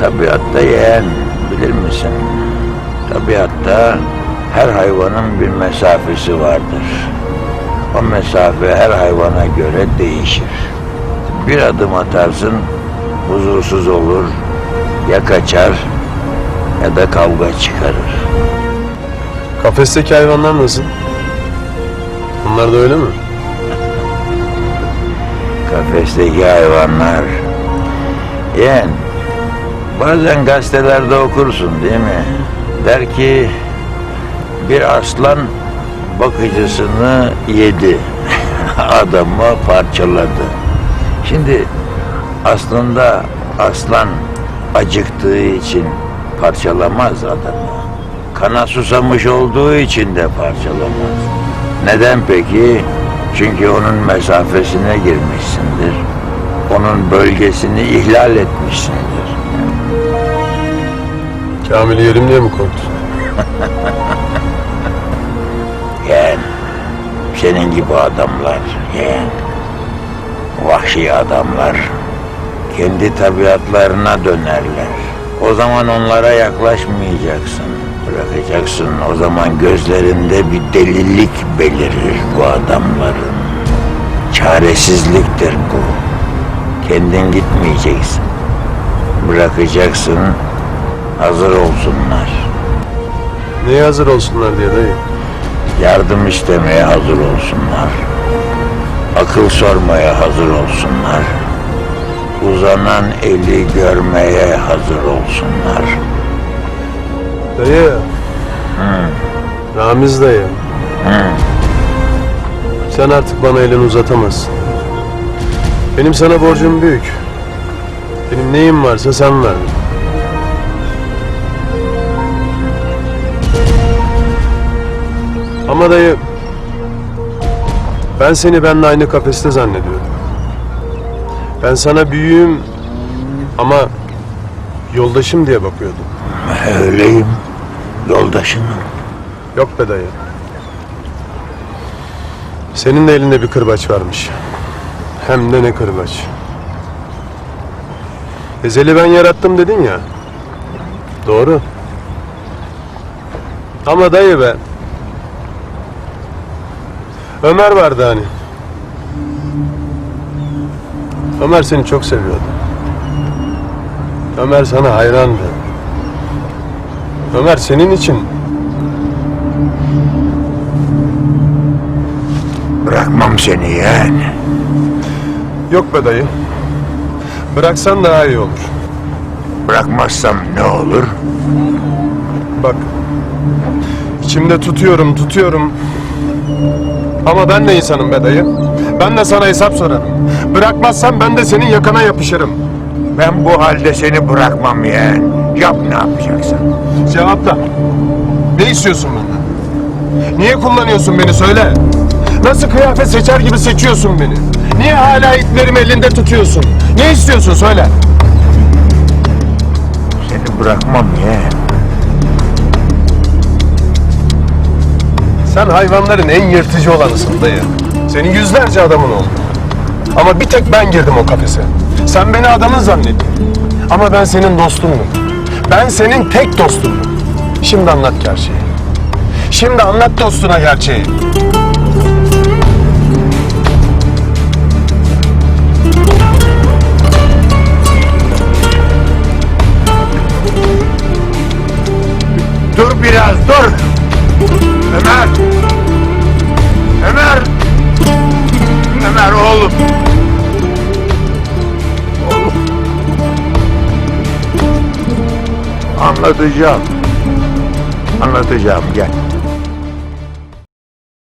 Tabiatta yeğen bilir misin? Tabiatta her hayvanın bir mesafesi vardır. O mesafe her hayvana göre değişir. Bir adım atarsın huzursuz olur, ya kaçar ya da kavga çıkarır. Kafesteki hayvanlar nasıl? Onlar da öyle mi? Kafesteki hayvanlar. Yeğen, bazen gazetelerde okursun değil mi? Der ki bir aslan bakıcısını yedi. Adamı parçaladı. Şimdi aslında aslan acıktığı için parçalamaz adamı. Kana susamış olduğu için de parçalamaz. Neden peki? Çünkü onun mesafesine girmişsindir. Onun bölgesini ihlal etmişsindir. Kamil'i yerim diye mi korktun? Yeğen, senin gibi adamlar, yeğen, vahşi adamlar kendi tabiatlarına dönerler. O zaman onlara yaklaşmayacaksın, bırakacaksın. O zaman gözlerinde bir delilik belirir bu adamların. Çaresizliktir bu. Kendin gitmeyeceksin. Bırakacaksın, hazır olsunlar. Neye hazır olsunlar diye dayı. Yardım istemeye hazır olsunlar. Akıl sormaya hazır olsunlar. Uzanan eli görmeye hazır olsunlar. Dayı. Ramiz dayı. Sen artık bana elini uzatamazsın. Benim sana borcum büyük. Benim neyim varsa sen verdin. Ama dayı ben seni benimle aynı kafeste zannediyorum. Ben sana büyüğüm ama yoldaşım diye bakıyordum. Öyleyim. Yoldaşınım. Yok be dayı. Senin de elinde bir kırbaç varmış. Hem de ne kırbaç. Ezeli ben yarattım dedin ya. Doğru. Ama dayı be. Ömer vardı hani. Ömer seni çok seviyordu. Ömer sana hayrandı. Ömer senin için Bırakmam seni yeğen. Yok be dayı. Bıraksan daha iyi olur. Bırakmazsam ne olur? Bak. içimde tutuyorum, tutuyorum. Ama ben de insanım be dayı. Ben de sana hesap sorarım. Bırakmazsan ben de senin yakana yapışırım. Ben bu halde seni bırakmam yeğen. Yap ne yapacaksan. Cevapla. Ne istiyorsun benden? Niye kullanıyorsun beni söyle. Nasıl kıyafet seçer gibi seçiyorsun beni? Niye hala iplerimi elinde tutuyorsun? Ne istiyorsun söyle. Seni bırakmam yeğen. Sen hayvanların en yırtıcı olanısın dayı. Senin yüzlerce adamın oldu. Ama bir tek ben girdim o kafese. Sen beni adamın zannettin. Ama ben senin dostumdum. Ben senin tek dostumdum. Şimdi anlat gerçeği. Şimdi anlat dostuna gerçeği. Ömer. Ömer. Ömer oğlum. Oğlum. Anlatacağım. Anlatacağım gel.